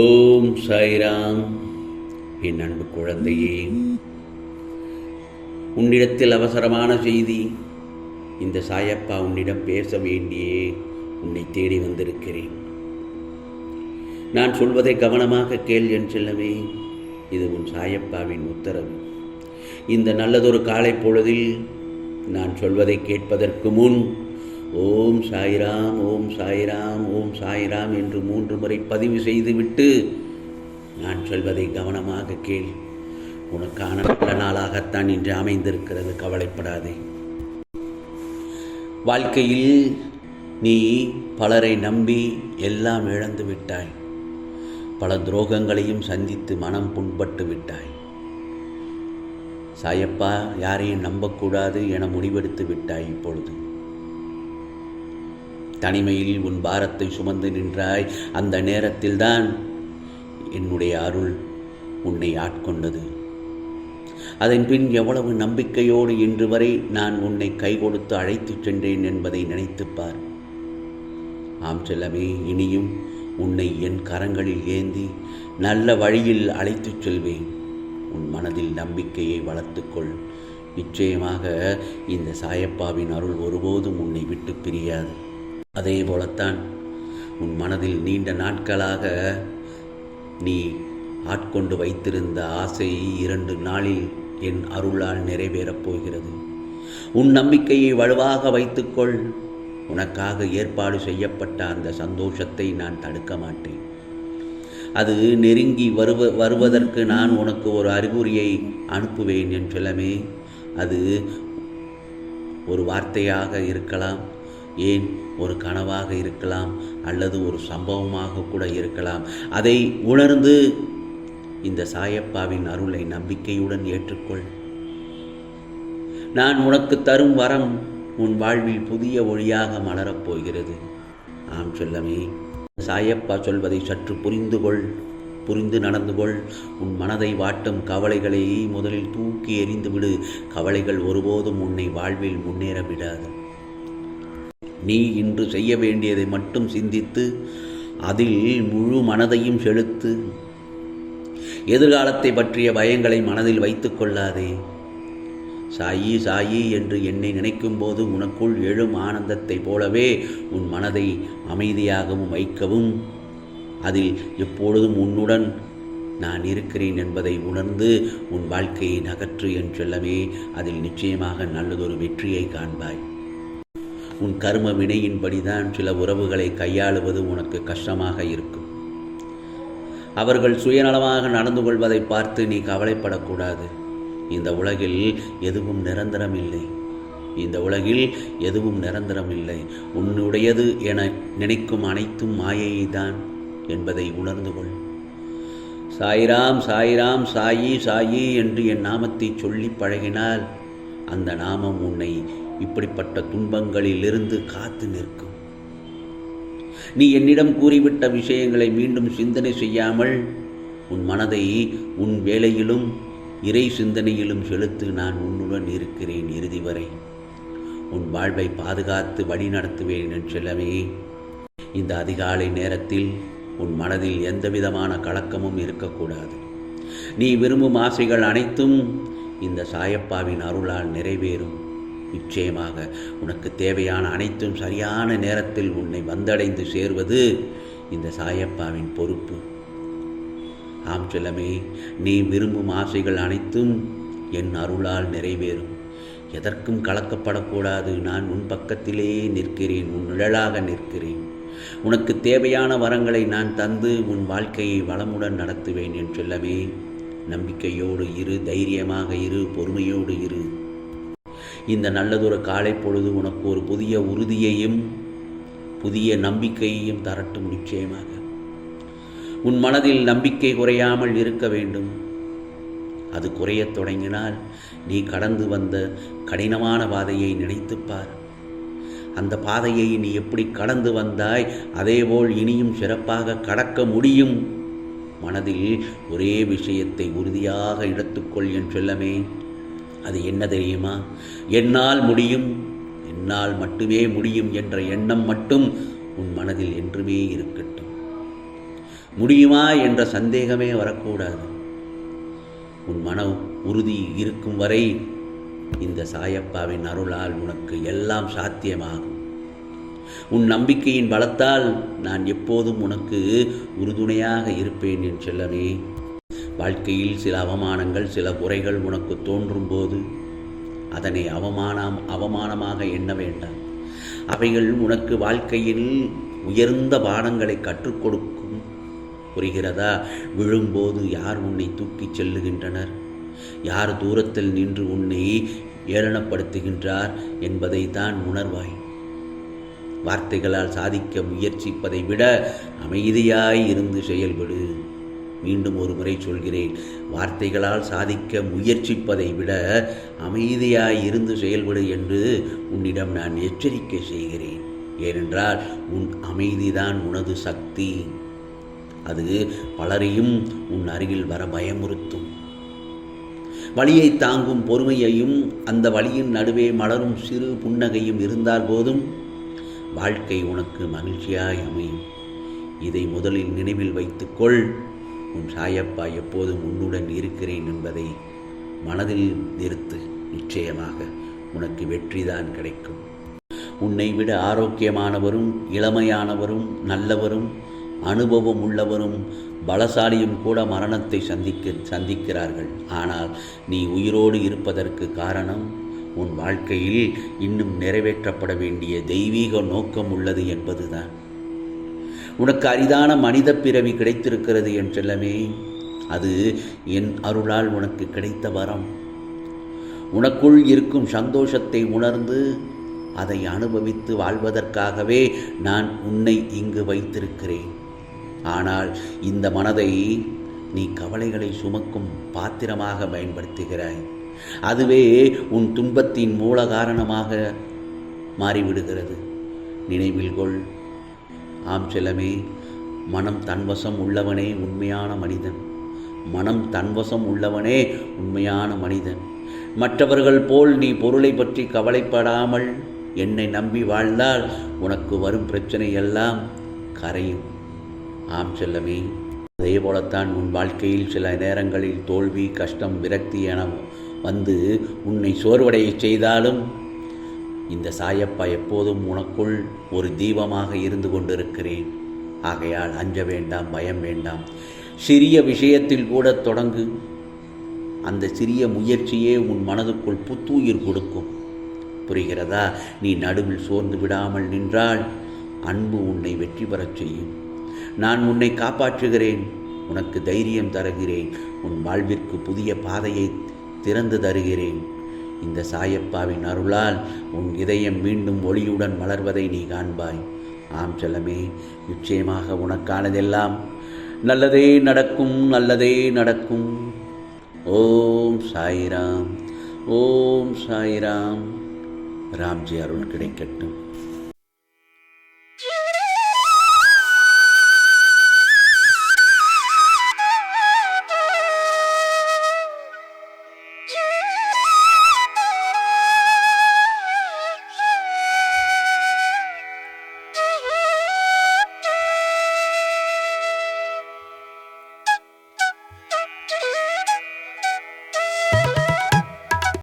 ஓம் சாய்ராம். என் அன்பு குழந்தையே உன்னிடத்தில் அவசரமான செய்தி இந்த சாயப்பா உன்னிடம் பேச வேண்டியே உன்னை தேடி வந்திருக்கிறேன். நான் சொல்வதை கவனமாக கேள் என் செல்லவே இது உன் சாயப்பாவின் உத்தரவு. இந்த நல்லதொரு காலை பொழுதில் நான் சொல்வதை கேட்பதற்கு முன் ஓம் சாய்ராம் ஓம் சாய்ராம் ஓம் சாய்ராம் என்று மூன்று முறை பதிவு செய்துவிட்டு நான் சொல்வதை கவனமாக கேள். உனக்கான நல்ல நாளாகத்தான் இன்று அமைந்திருக்கிறது கவலைப்படாதே. வாழ்க்கையில் நீ பலரை நம்பி எல்லாம் இழந்து விட்டாய். பல துரோகங்களையும் சந்தித்து மனம் புண்பட்டு விட்டாய். சாயப்பா யாரையும் நம்பக்கூடாது என முடிவெடுத்து விட்டாய் இப்பொழுது. தனிமையில் உன் பாரத்தை சுமந்து நின்றாய். அந்த நேரத்தில்தான் என்னுடைய அருள் உன்னை ஆட்கொண்டது. அதன் பின் எவ்வளவு நம்பிக்கையோடு இன்று வரை நான் உன்னை கை கொடுத்து அழைத்துச் சென்றேன் என்பதை நினைத்துப் பார். ஆம் செல்லமே இனியும் உன்னை என் கரங்களில் ஏந்தி நல்ல வழியில் அழைத்துச் செல்வேன். உன் மனதில் நம்பிக்கையை வளர்த்துக்கொள். நிச்சயமாக இந்த சாயப்பாவின் அருள் ஒருபோதும் உன்னை விட்டு பிரியாது. அதே போலத்தான் உன் மனதில் நீண்ட நாட்களாக நீ ஆட்கொண்டு வைத்திருந்த ஆசை இரண்டு நாளில் என் அருளால் நிறைவேறப் போகிறது. உன் நம்பிக்கையை வலுவாக வைத்துக்கொள். உனக்காக ஏற்பாடு செய்யப்பட்ட அந்த சந்தோஷத்தை நான் தடுக்க மாட்டேன். அது நெருங்கி வருவ வருவதற்கு நான் உனக்கு ஒரு அறிகுறியை அனுப்புவேன் என் சொல்லமே அது ஒரு வார்த்தையாக இருக்கலாம். ஏன் ஒரு கனவாக இருக்கலாம் அல்லது ஒரு சம்பவமாக கூட இருக்கலாம்? அதை உணர்ந்து இந்த சாயப்பாவின் அருளை நம்பிக்கையுடன் ஏற்றுக்கொள். நான் உனக்கு தரும் வரம் உன் வாழ்வில் புதிய ஒளியாக மலரப் போகிறது. ஆம் சொல்லமே சாயப்பா சொல்வதை சற்று புரிந்து கொள். புரிந்து நடந்து கொள். உன் மனதை வாட்டும் கவலைகளை முதலில் தூக்கி எறிந்துவிடு. கவலைகள் ஒருபோதும் உன்னை வாழ்வில் முன்னேற விடாது. நீ இன்று செய்ய வேண்டியதை மட்டும் சிந்தித்து அதில் முழு மனதையும் செலுத்து. எதிர்காலத்தை பற்றிய பயங்களை மனதில் வைத்துக் கொள்ளாதே. சாயி சாயி என்று என்னை நினைக்கும் போது உனக்குள் எழும் ஆனந்தத்தை போலவே உன் மனதை அமைதியாகவும் வைக்கவும். அதில் எப்பொழுதும் உன்னுடன் நான் இருக்கிறேன் என்பதை உணர்ந்து உன் வாழ்க்கையை நகற்று என் செல்லமே. அதில் நிச்சயமாக நல்லதொரு வெற்றியை காண்பாய். உன் கர்ம வினையின்படிதான் சில உறவுகளை கையாளுவது உனக்கு கஷ்டமாக இருக்கும். அவர்கள் சுயநலமாக நடந்து கொள்வதை பார்த்து நீ கவலைப்படக்கூடாது. இந்த உலகில் எதுவும் நிரந்தரம் இல்லை இந்த உலகில் எதுவும் நிரந்தரம் இல்லை உன்னுடையது என நினைக்கும் அனைத்தும் மாயையை தான் என்பதை உணர்ந்து கொள். சாய்ராம் சாய்ராம் சாயி சாயி என்று என் நாமத்தை சொல்லி பழகினால் அந்த நாமம் உன்னை இப்படிப்பட்ட துன்பங்களிலிருந்து காத்து நிற்கும். நீ என்னிடம் கூறிவிட்ட விஷயங்களை மீண்டும் சிந்தனை செய்யாமல் உன் மனதை உன் வேலையிலும் இறை சிந்தனையிலும் செலுத்து நான் உன்னுடன் இருக்கிறேன் இறுதி வரை. உன் வாழ்வை பாதுகாத்து வழி நடத்துவேன் என் செல்லமே. இந்த அதிகாலை நேரத்தில் உன் மனதில் எந்தவிதமான கலக்கமும் இருக்கக்கூடாது. நீ விரும்பும் ஆசைகள் அனைத்தும் இந்த சாயப்பாவின் அருளால் நிறைவேறும். நிச்சயமாக உனக்கு தேவையான அனைத்தும் சரியான நேரத்தில் உன்னை வந்தடைந்து சேர்வது இந்த சாயப்பாவின் பொறுப்பு. ஆம் செல்லமே நீ விரும்பும் ஆசைகள் அனைத்தும் என் அருளால் நிறைவேறும். எதற்கும் கலக்கப்படக்கூடாது. நான் உன் பக்கத்திலே நிற்கிறேன். உன் நிழலாக நிற்கிறேன். உனக்கு தேவையான வரங்களை நான் தந்து உன் வாழ்க்கையை வளமுடன் நடத்துவேன் என் சொல்லவே நம்பிக்கையோடு இரு தைரியமாக இரு பொறுமையோடு இரு. இந்த நல்லதொரு காலை பொழுது உனக்கு ஒரு புதிய உறுதியையும் புதிய நம்பிக்கையையும் தரட்டும் நிச்சயமாக. உன் மனதில் நம்பிக்கை குறையாமல் இருக்க வேண்டும். அது குறையத் தொடங்கினால் நீ கடந்து வந்த கடினமான பாதையை நினைத்துப்பார் அந்த பாதையை நீ எப்படி கடந்து வந்தாய் அதேபோல் இனியும் சிறப்பாக கடக்க முடியும்? மனதில் ஒரே விஷயத்தை உறுதியாக எடுத்துக்கொள் என் சொல்லமே. அது என்ன தெரியுமா? என்னால் முடியும் என்னால் மட்டுமே முடியும் என்ற எண்ணம் மட்டும் உன் மனதில் என்றுமே இருக்கட்டும். முடியுமா என்ற சந்தேகமே வரக்கூடாது. உன் மன உறுதி இருக்கும் வரை இந்த சாயப்பாவின் அருளால் உனக்கு எல்லாம் சாத்தியமாகும். உன் நம்பிக்கையின் பலத்தால் நான் எப்போதும் உனக்கு உறுதுணையாக இருப்பேன் என் செல்லமே. வாழ்க்கையில் சில அவமானங்கள் சில குறைகள் உனக்கு தோன்றும் போது அதனை அவமானம் அவமானமாக எண்ண வேண்டாம். அவைகள் உனக்கு வாழ்க்கையில் உயர்ந்த பாடங்களை கற்றுக் கொடுக்கும். புரிகிறதா? விழும்போது யார் உன்னை தூக்கிச் செல்லுகின்றனர்? யார் தூரத்தில் நின்று உன்னை ஏளனப்படுத்துகின்றார் என்பதை தான் உணர்வாய். வார்த்தைகளால் சாதிக்க முயற்சிப்பதை விட அமைதியாய் இருந்து செயல்படு. மீண்டும் ஒரு முறை சொல்கிறேன். வார்த்தைகளால் சாதிக்க முயற்சிப்பதை விட அமைதியாய் இருந்து செயல்படு என்று உன்னிடம் நான் எச்சரிக்கை செய்கிறேன். ஏனென்றால் உன் அமைதிதான் உனது சக்தி. அது பலரையும் உன் அருகில் வர பயமுறுத்தும். வழியை தாங்கும் பொறுமையையும் அந்த வழியின் நடுவே மலரும் சிறு புன்னகையும் இருந்தால் போதும் வாழ்க்கை உனக்கு மகிழ்ச்சியாய் அமையும். இதை முதலில் நினைவில் வைத்துக்கொள். உன் சாயப்பா எப்போதும் உன்னுடன் இருக்கிறேன் என்பதை மனதில் நிறுத்து நிச்சயமாக உனக்கு வெற்றிதான் கிடைக்கும். உன்னை விட ஆரோக்கியமானவரும் இளமையானவரும் நல்லவரும் அனுபவம் உள்ளவரும் பலசாலியும் கூட மரணத்தை சந்திக்க சந்திக்கிறார்கள். ஆனால் நீ உயிரோடு இருப்பதற்கு காரணம் உன் வாழ்க்கையில் இன்னும் நிறைவேற்றப்பட வேண்டிய தெய்வீக நோக்கம் உள்ளது என்பதுதான். உனக்கு அரிதான மனித பிறவி கிடைத்திருக்கிறது என் செல்லமே. அது என் அருளால் உனக்கு கிடைத்த வரம். உனக்குள் இருக்கும் சந்தோஷத்தை உணர்ந்து அதை அனுபவித்து வாழ்வதற்காகவே நான் உன்னை இங்கு வைத்திருக்கிறேன். ஆனால் இந்த மனதை நீ கவலைகளை சுமக்கும் பாத்திரமாக பயன்படுத்துகிறாய். அதுவே உன் துன்பத்தின் மூல காரணமாக மாறிவிடுகிறது. நினைவில் கொள். ஆம் செல்லமே மனம் தன்வசம் உள்ளவனே உண்மையான மனிதன். மனம் தன்வசம் உள்ளவனே உண்மையான மனிதன். மற்றவர்கள் போல் நீ பொருளை பற்றி கவலைப்படாமல் என்னை நம்பி வாழ்ந்தால் உனக்கு வரும் பிரச்சனை எல்லாம் கரையும். ஆம் செல்லமே அதே போலத்தான் உன் வாழ்க்கையில் சில நேரங்களில் தோல்வி கஷ்டம் விரக்தி என வந்து உன்னை சோர்வடையச் செய்தாலும் இந்த சாயப்பா எப்போதும் உனக்குள் ஒரு தீபமாக இருந்து கொண்டிருக்கிறேன். ஆகையால் அஞ்ச வேண்டாம் பயம் வேண்டாம். சிறிய விஷயத்தில் கூட தொடங்கு. அந்த சிறிய முயற்சியே உன் மனதுக்குள் புத்துயிர் கொடுக்கும். புரிகிறதா? நீ நடுவில் சோர்ந்து விடாமல் நின்றால் அன்பு உன்னை வெற்றி பெறச் செய்யும். நான் உன்னை காப்பாற்றுகிறேன். உனக்கு தைரியம் தருகிறேன். உன் வாழ்விற்கு புதிய பாதையை திறந்து தருகிறேன். இந்த சாயப்பாவின் அருளால் உன் இதயம் மீண்டும் ஒளியுடன் மலர்வதை நீ காண்பாய். ஆம் செல்லமே நிச்சயமாக உனக்கானதெல்லாம் நல்லதே நடக்கும் நல்லதே நடக்கும். ஓம் சாய்ராம் ஓம் சாய்ராம். ராம்ஜி அருள் கிடைக்கட்டும்.